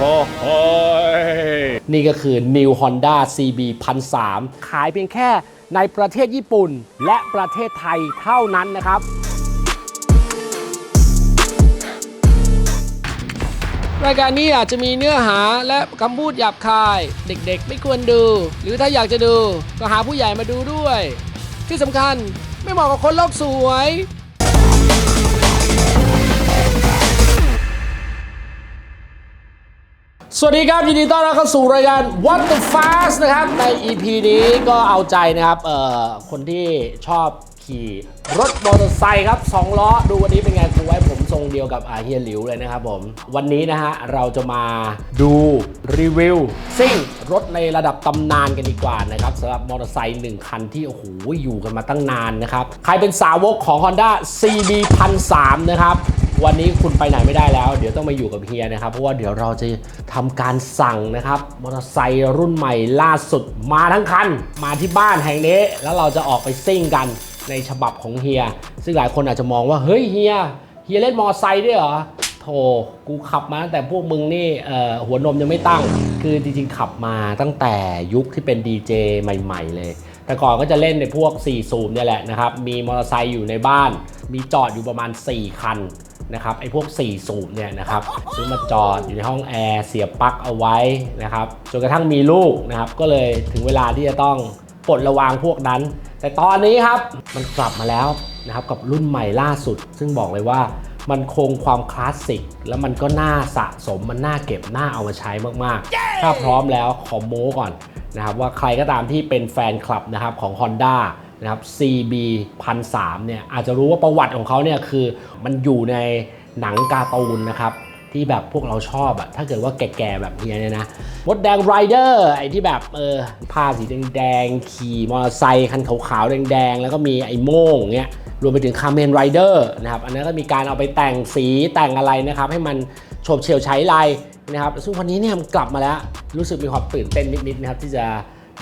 โอ้โหนี่ก็คือ New Honda CB 1003ขายเพียงแค่ในประเทศญี่ปุ่นและประเทศไทยเท่านั้นนะครับรายการนี้อาจจะมีเนื้อหาและคำพูดหยาบคาย เด็กๆ ไม่ควรดู หรือถ้าอยากจะดู ก็หาผู้ใหญ่มาดูด้วย ที่สำคัญไม่เหมาะกับคนโลกสวย สวัสดีครับ ยินดีต้อนรับเข้าสู่รายการ What the Fast นะครับ ใน EP นี้ก็เอาใจนะครับเอ่อคนที่ชอบขี่รถมอเตอร์ไซค์ครับสองล้อ ดูวันนี้เป็นไงครูไว้ผมทรงเดียวกับอาเฮียหลิวเลยนะครับผม วันนี้นะฮะ เราจะมาดูรีวิวซิ่งรถในระดับตำนานกันดีกว่านะครับสำหรับมอเตอร์ไซค์หนึ่งคันที่ โอ้โห อยู่กันมาตั้งนานนะครับ ใครเป็นสาวกของ Honda CB 1003นะครับ วันนี้คุณไปไหนไม่ได้แล้ว เดี๋ยวต้องมาอยู่กับเฮียนะครับ เพราะว่าเดี๋ยวเราจะทำการสั่งนะครับมอเตอร์ไซค์รุ่นใหม่ล่าสุดมาทั้งคัน มาที่บ้านแห่งนี้ แล้วเราจะออกไปซิ่งกันในฉบับของเฮีย ซึ่งหลายคนอาจจะมองว่าเฮ้ยเฮียเฮียเล่นมอเตอร์ไซค์ด้วยเหรอโธ่กูขับมาตั้งแต่พวกมึงนี่หัวนมยังไม่ตั้ง คือจริงๆขับมาตั้งแต่ยุคที่เป็นดีเจใหม่ๆเลยแต่ก่อนก็จะเล่นในพวก4สูบเนี่ยแหละนะครับ มีมอเตอร์ไซค์อยู่ในบ้าน มีจอดอยู่ประมาณ 4 คัน นะครับไอ้พวก 4 สูบเนี่ยนะครับซื้อมาจอดอยู่ในห้องแอร์เสียบปลั๊กเอาไว้นะครับจนกระทั่งมีลูกนะครับก็เลยถึงเวลาที่จะต้องปลดระวางพวกนั้น แต่ตอนนี้ครับมันกลับมาแล้วนะครับกับรุ่นใหม่ล่าสุด ซึ่งบอกเลยว่ามันคงความคลาสสิก แล้วมันก็น่าสะสมมันน่าเก็บน่าเอามาใช้มากๆ ถ้าพร้อมแล้วขอโม้ก่อนนะครับว่าใครก็ตามที่เป็นแฟนคลับนะครับของ Honda นะครับ CB 1003เนี่ยอาจจะรู้ว่าประวัติของเขาเนี่ยคือมันอยู่ในหนังการ์ตูนนะครับที่แบบพวกเราชอบอะถ้าเกิดว่าแก่ๆแบบเฮียเนี่ยนะมดแดงไรเดอร์ไอ้ที่แบบเออผ้าสีแดงๆขี่มอเตอร์ไซค์คันขาวๆแดงๆ แล้วก็มีไอ้โม่งเงี้ยรวมไปถึงคาเมนไรเดอร์นะครับอันนั้นก็มีการเอาไปแต่งสีแต่งอะไรนะครับให้มันโฉบเฉี่ยวใช้ลายนะครับซึ่งวันนี้เนี่ยมันกลับมาแล้วรู้สึกมีความตื่นเต้นนิดๆนะครับที่จะ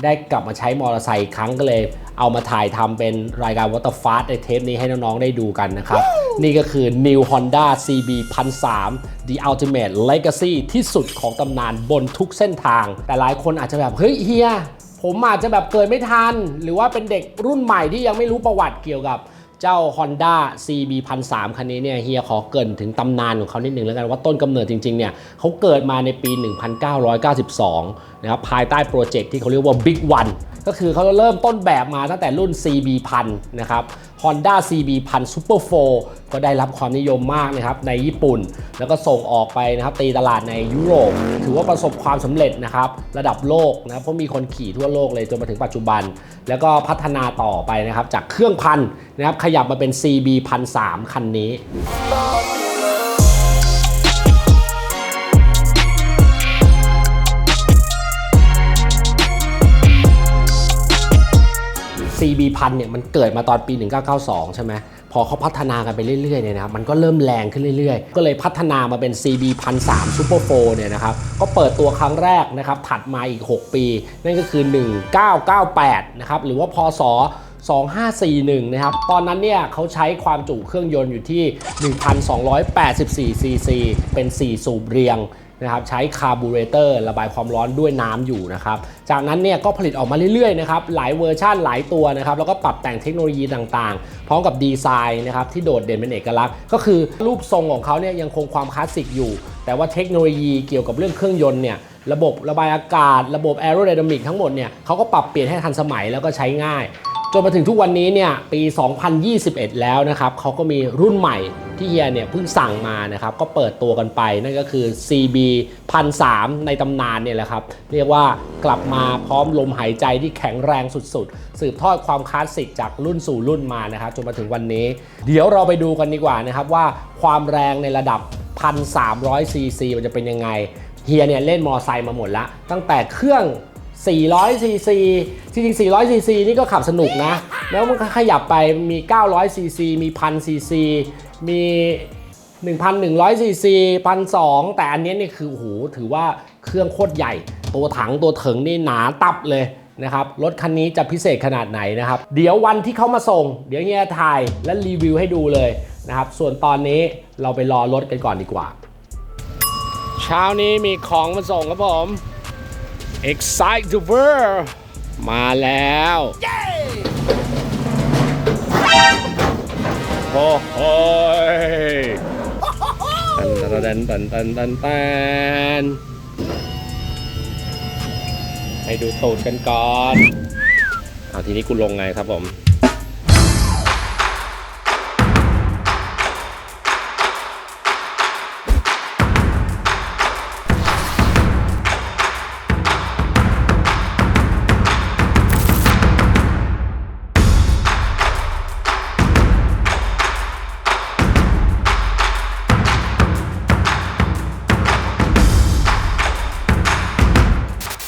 ได้กลับมาใช้มอเตอร์ไซค์อีกครั้งก็เลย เอามาถ่ายทำเป็นรายการ Water Fast ในเทปนี้ให้น้องๆได้ดูกันนะครับ นี่ก็คือ New Honda CB 1003 The Ultimate Legacy ที่สุดของตำนานบนทุกเส้นทาง แต่หลายคนอาจจะแบบ เฮ้ยเฮีย ผมอาจจะแบบเกิดไม่ทัน หรือว่าเป็นเด็กรุ่นใหม่ที่ยังไม่รู้ประวัติเกี่ยวกับ เจ้า Honda CB 1003คันนี้เนี่ยเฮียขอเกินถึงตำนานของเขานิดหนึ่งแล้วกันว่าต้นกำเนิดจริงๆเนี่ยเขาเกิดมาในปี 1992 นะครับภายใต้โปรเจกต์ที่เขาเรียกว่า Big One ก็คือเขาเริ่มต้นแบบมาตั้งแต่รุ่น CB 1000นะครับ Honda CB 1000 Super 4ก็ได้รับความนิยมมากนะครับในญี่ปุ่น แล้วก็ส่งออกไปนะครับตีตลาดในยุโรป ถือว่าประสบความสำเร็จนะครับระดับโลกนะครับเพราะมีคนขี่ทั่วโลกเลยจนมาถึงปัจจุบัน แล้วก็พัฒนาต่อไปนะครับจากเครื่องพันนะครับขยับมาเป็น CB 1003คันนี้ CB พันเนี่ยมันเกิดมาตอนปี 1992 ใช่ไหมพอเขาพัฒนากันไปเรื่อยๆเนี่ยนะครับมันก็เริ่มแรงขึ้นเรื่อยๆ ก็เลยพัฒนามาเป็น CB 1003 Super 4เนี่ยนะครับก็เปิดตัวครั้งแรกนะครับถัดมาอีก 6 ปี นั่นก็คือ 1998 นะครับหรือว่าพศ2541 นะครับ ตอนนั้นเนี่ยเขาใช้ความจุเครื่องยนต์อยู่ที่ 1,284 ซีซี เป็น 4 สูบเรียง นะครับใช้คาร์บูเรเตอร์ระบายความร้อนด้วยน้ำอยู่นะครับจากนั้นเนี่ยก็ผลิตออกมาเรื่อยๆนะครับหลายเวอร์ชั่นหลายตัวนะครับแล้วก็ปรับแต่งเทคโนโลยีต่างๆ พร้อมกับดีไซน์นะครับที่โดดเด่นเป็นเอกลักษณ์ ก็คือรูปทรงของเขาเนี่ยยังคงความคลาสสิกอยู่ แต่ว่าเทคโนโลยีเกี่ยวกับเรื่องเครื่องยนต์เนี่ยระบบระบายอากาศ ระบบแอโรไดนามิกทั้งหมดเนี่ยเขาก็ปรับเปลี่ยนให้ทันสมัยแล้วก็ใช้ง่าย จนมาถึงทุกวันนี้เนี่ยปี 2021 แล้วนะครับเขาก็มีรุ่นใหม่ ที่เฮียเนี่ยเพิ่งสั่งมานะครับก็เปิดตัวกันไปนั่นก็คือ CB 1003ในตำนานเนี่ยแหละครับ เรียกว่ากลับมาพร้อมลมหายใจที่แข็งแรงสุดๆ สืบทอดความคลาสสิกจากรุ่นสู่รุ่นมานะครับจนมาถึงวันนี้ เดี๋ยวเราไปดูกันดีกว่านะครับว่าความแรงในระดับ 1,300ซีซีมันจะเป็นยังไงเฮียเนี่ยเล่นมอไซค์มาหมดล้วตั้งแต่เครื่อง 400ซีซีจริงๆ400ซีซีนี่ก็ขับสนุกนะ แล้วมันก็ขยับไปมี900ซีซีมี1,000ซีซีมี 1,100ซีซี1,200 แต่อันนี้นี่คือโอ้โหถือว่าเครื่องโคตรใหญ่ ตัวถังตัวเถิงนี่หนาตับเลยนะครับรถคันนี้จะพิเศษขนาดไหนนะครับ เดี๋ยววันที่เขามาส่ง เดี๋ยวเฮียถ่ายและรีวิวให้ดูเลยนะครับ ส่วนตอนนี้เราไปรอรถกันก่อนดีกว่า เช้านี้มีของมาส่งครับผม Excite the World มาแล้ว โอ้โหตันตันตันตันตันตันให้ดูตูดกันก่อน เอาทีนี้กูลงไงครับผม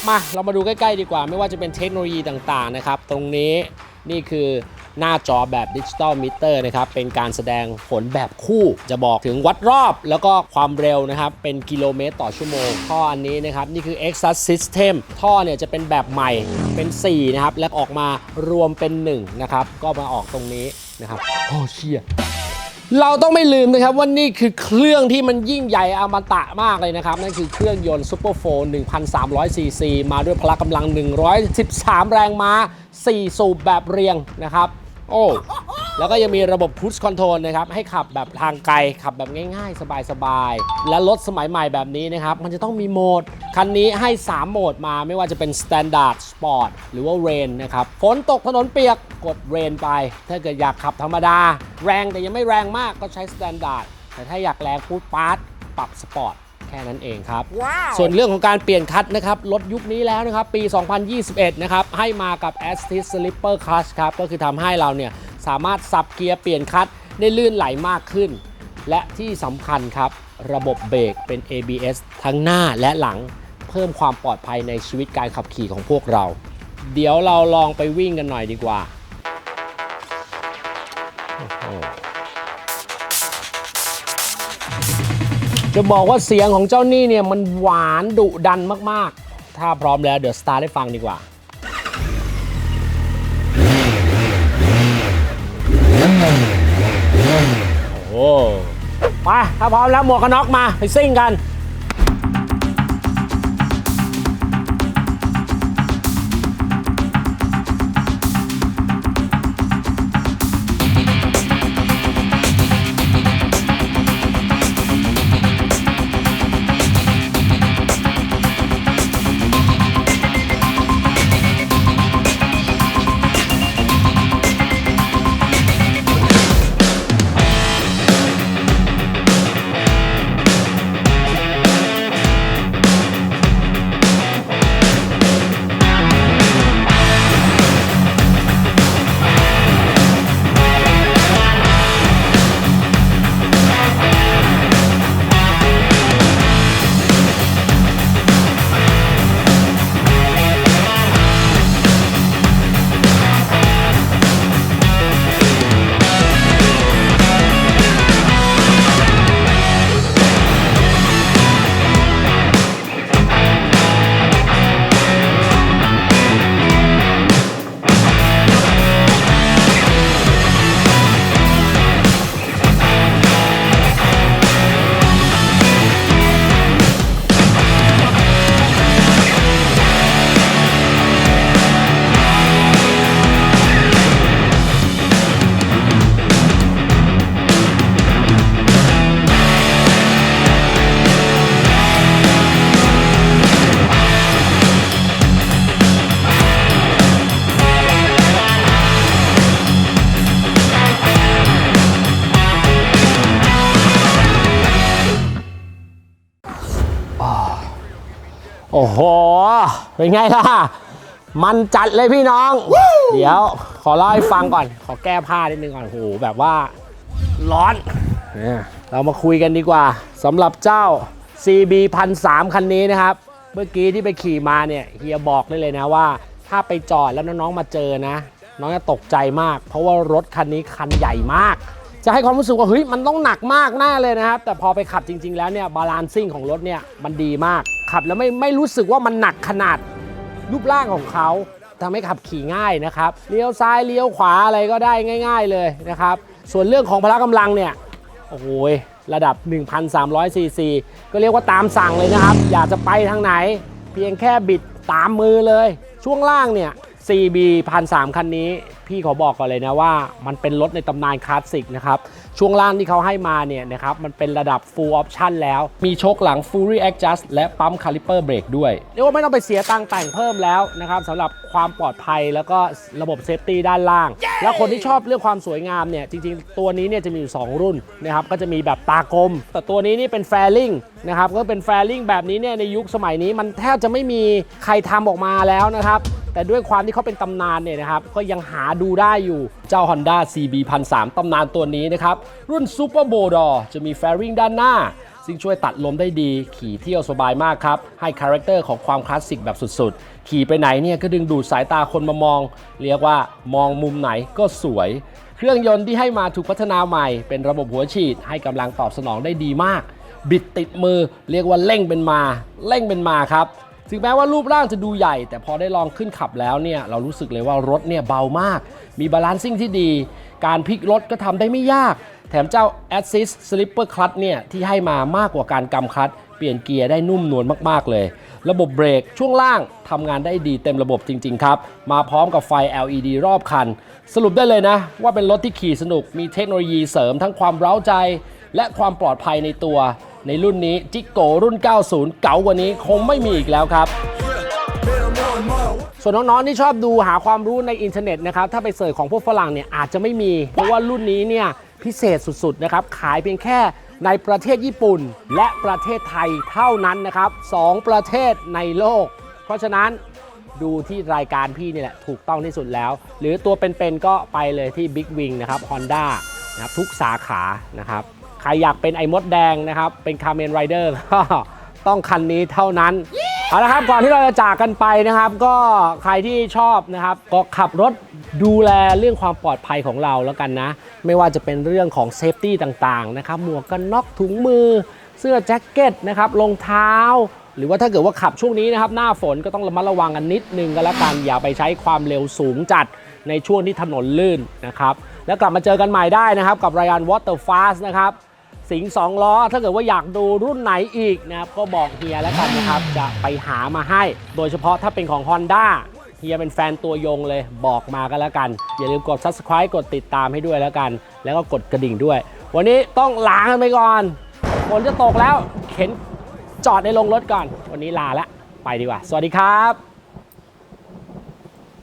มาเรามาดูใกล้ๆดีกว่า ไม่ว่าจะเป็นเทคโนโลยีต่างๆนะครับ ตรงนี้นี่คือหน้าจอแบบดิจิตอลมิเตอร์นะครับ เป็นการแสดงผลแบบคู่จะบอกถึงวัดรอบแล้วก็ความเร็วนะครับ เป็นกิโลเมตรต่อชั่วโมง ท่ออันนี้นะครับ นี่คือ Exas System ท่อเนี่ยจะเป็นแบบใหม่เป็น 4 นะครับ แล้วออกมารวมเป็น 1 นะครับ ก็มาออกตรงนี้นะครับโอ้เชี่ย เราต้องไม่ลืมนะครับว่านี่คือเครื่องที่มันยิ่งใหญ่อมตะมากเลยนะครับ นั่นคือเครื่องยนต์ Super 4 1,300ซีซีมาด้วยพละกำลัง 113 แรงม้า 4 สูบแบบเรียงนะครับ โอ้ แล้วก็ยังมีระบบ Cruise Control นะครับให้ขับแบบทางไกล ขับแบบง่าย ๆ สบายๆ และรถสมัยใหม่แบบนี้นะครับ มันจะต้องมีโหมด คันนี้ให้ 3 โหมดมาไม่ว่าจะเป็น Standard Sport หรือว่า Rain นะครับฝนตกถนนเปียกกด Rain ไป ถ้าเกิดอยากขับธรรมดา แรงแต่ยังไม่แรงมากก็ใช้ Standard แต่ถ้าอยากแรงพูดปาร์ตปรับ Sport แค่นั้นเองครับส่วนเรื่องของการเปลี่ยนคัทนะครับรถยุคนี้แล้วนะครับ ปี 2021 นะครับ ให้มากับ a s t i s Slipper Clutch ครับ ก็คือทำให้เราเนี่ย สามารถสับเกียร์เปลี่ยนคัทได้ลื่นไหลมากขึ้น และที่สำคัญครับ ระบบเบรกเป็น ABS ทั้งหน้าและหลังเพิ่มความปลอดภัยในชีวิตการขับขี่ของพวกเรา เดี๋ยวเราลองไปวิ่งกันหน่อยดีกว่าจะบอกว่าเสียงของเจ้านี่เนี่ยมันหวานดุดันมาก ๆ ถ้าพร้อมแล้วเดี๋ยวสตาร์ทให้ฟังดีกว่า โอ้โหไปถ้าพร้อมแล้วหมวกกันน็อกมาไปซิ่งกัน โอ้โห เป็นไงล่ะ มันจัดเลยพี่น้อง เดี๋ยว ขอเล่าให้ฟังก่อน ขอแก้ผ้านิดนึงก่อนโอ้โหแบบว่าร้อนเนี่ยเรามาคุยกันดีกว่าสำหรับเจ้า CB 1003คันนี้นะครับ เมื่อกี้ที่ไปขี่มาเนี่ยเฮียบอกได้เลยนะว่า ถ้าไปจอดแล้วน้องๆมาเจอนะ น้องจะตกใจมาก เพราะว่ารถคันนี้คันใหญ่มาก จะให้ความรู้สึกว่าเฮ้ยมันต้องหนักมากแน่เลยนะครับ แต่พอไปขับจริง ๆ แล้วเนี่ยบาลานซิ่งของรถเนี่ยมันดีมาก ขับแล้วไม่ไม่รู้สึกว่ามันหนักขนาดรูปร่างของเขาทำให้ขับขี่ง่ายนะครับเลี้ยวซ้ายเลี้ยวขวาอะไรก็ได้ง่าย ๆเลยนะครับ ส่วนเรื่องของพละกำลังเนี่ยโอ้โหระดับ 1,300ซีซีก็เรียกว่าตามสั่งเลยนะครับ อยากจะไปทางไหน เพียงแค่บิดตามมือเลย ช่วงล่างเนี่ย CB 1,300คันนี้ พี่ขอบอกก่อนเลยนะว่า มันเป็นรถในตำนานคลาสสิกนะครับช่วงล่างที่เขาให้มาเนี่ยนะครับมันเป็นระดับ full option แล้ว มีโชคหลัง Fury Adjust และปั๊ม caliper brake ด้วยเรียกว่าไม่ต้องไปเสียตังค์แต่งเพิ่มแล้วนะครับสำหรับความปลอดภัยแล้วก็ระบบเซฟตี้ด้านล่าง แล้วคนที่ชอบเรื่องความสวยงามเนี่ยจริงๆ ตัวนี้เนี่ยจะมีอยู่ 2 รุ่นนะครับก็จะมีแบบตากลม แต่ตัวนี้นี่เป็นแฟลิงนะครับก็เป็นแฟลิงแบบนี้เนี่ยในยุคสมัยนี้มันแทบจะไม่มีใครทำออกมาแล้วนะครับ แต่ด้วยความที่เขาเป็นตำนานเนี่ยนะครับก็ยังหาดูได้อยู่เจ้า Honda CB 1003ตำนานตัวนี้นะครับรุ่น Super b o d o r จะมีแฟริงด้านหน้า ซึ่งช่วยตัดลมได้ดี ขี่เที่ยวสบายมากครับ ให้คาแรคเตอร์ของความคลาสสิกแบบสุดๆ ขี่ไปไหนเนี่ยก็ดึงดูดสายตาคนมามอง เรียกว่ามองมุมไหนก็สวย เครื่องยนต์ที่ให้มาถูกพัฒนาใหม่ เป็นระบบหัวฉีด ให้กำลังตอบสนองได้ดีมาก บิดติดมือเรียกว่าเร่งเป็นมาเร่งเป็นมาครับ ถึงแม้ว่ารูปร่างจะดูใหญ่ แต่พอได้ลองขึ้นขับแล้วเนี่ยเรารู้สึกเลยว่ารถเนี่ยเบามาก มีบาลานซิ่งที่ดี การพลิกรถก็ทำได้ไม่ยาก แถมเจ้า Assist Slipper Clutch เนี่ยที่ให้มามากกว่าการกำคลัตช์เปลี่ยนเกียร์ได้นุ่มนวลมาก ๆ เลย ระบบเบรกช่วงล่างทำงานได้ดีเต็มระบบจริง ๆ ครับ มาพร้อมกับไฟ LED รอบคัน สรุปได้เลยนะ ว่าเป็นรถที่ขี่สนุกมีเทคโนโลยีเสริมทั้งความเร้าใจ และความปลอดภัยในตัว ในรุ่นนี้จิโกรุ่น 90 เก๋ากว่านี้คงไม่มีอีกแล้วครับส่วนน้องๆที่ชอบดูหาความรู้ในอินเทอร์เน็ตนะครับถ้าไปเสิร์ชของพวกฝรั่งเนี่ยอาจจะไม่มี เพราะว่ารุ่นนี้เนี่ยพิเศษสุดๆนะครับขายเพียงแค่ในประเทศญี่ปุ่น และประเทศไทยเท่านั้นนะครับสองประเทศในโลก เพราะฉะนั้นดูที่รายการพี่นี่แหละถูกต้องที่สุดแล้ว หรือตัวเป็นๆก็ไปเลยที่ Big Wing นะครับ Honda นะครับทุกสาขานะครับ รอยากเป็นไอ้มดแดงนะครับ เป็นคาร์เมนไรเดอร์ก็ต้องคันนี้เท่านั้น เอาละครับ ก่อนที่เราจะจากกันไปนะครับ ก็ใครที่ชอบนะครับ ก็ขับรถดูแลเรื่องความปลอดภัยของเราแล้วกันนะ ไม่ว่าจะเป็นเรื่องของเซฟตี้ต่างๆนะครับ หมวกกันน็อกถุงมือ เสื้อแจ็คเก็ตนะครับ รองเท้า หรือว่าถ้าเกิดว่าขับช่วงนี้นะครับ หน้าฝนก็ต้องระมัดระวังกันนิดนึงก็แล้วกัน อย่าไปใช้ความเร็วสูงจัดในช่วงที่ถนนลื่นนะครับ แล้วกลับมาเจอกันใหม่ได้นะครับ กับรายการ Water Fast นะครับ สิงสองล้อ ถ้าเกิดว่าอยากดูรุ่นไหนอีกนะครับ ก็บอกเฮียแล้วกันนะครับ จะไปหามาให้ โดยเฉพาะถ้าเป็นของ Honda เฮียเป็นแฟนตัวยงเลยบอกมากันแล้วกัน อย่าลืมกด Subscribe กดติดตามให้ด้วยแล้วกัน แล้วก็กดกระดิ่งด้วย วันนี้ต้องลากันไปก่อนฝนจะตกแล้วเข็นจอดในโรงรถก่อน วันนี้ลาละไปดีกว่า สวัสดีครับ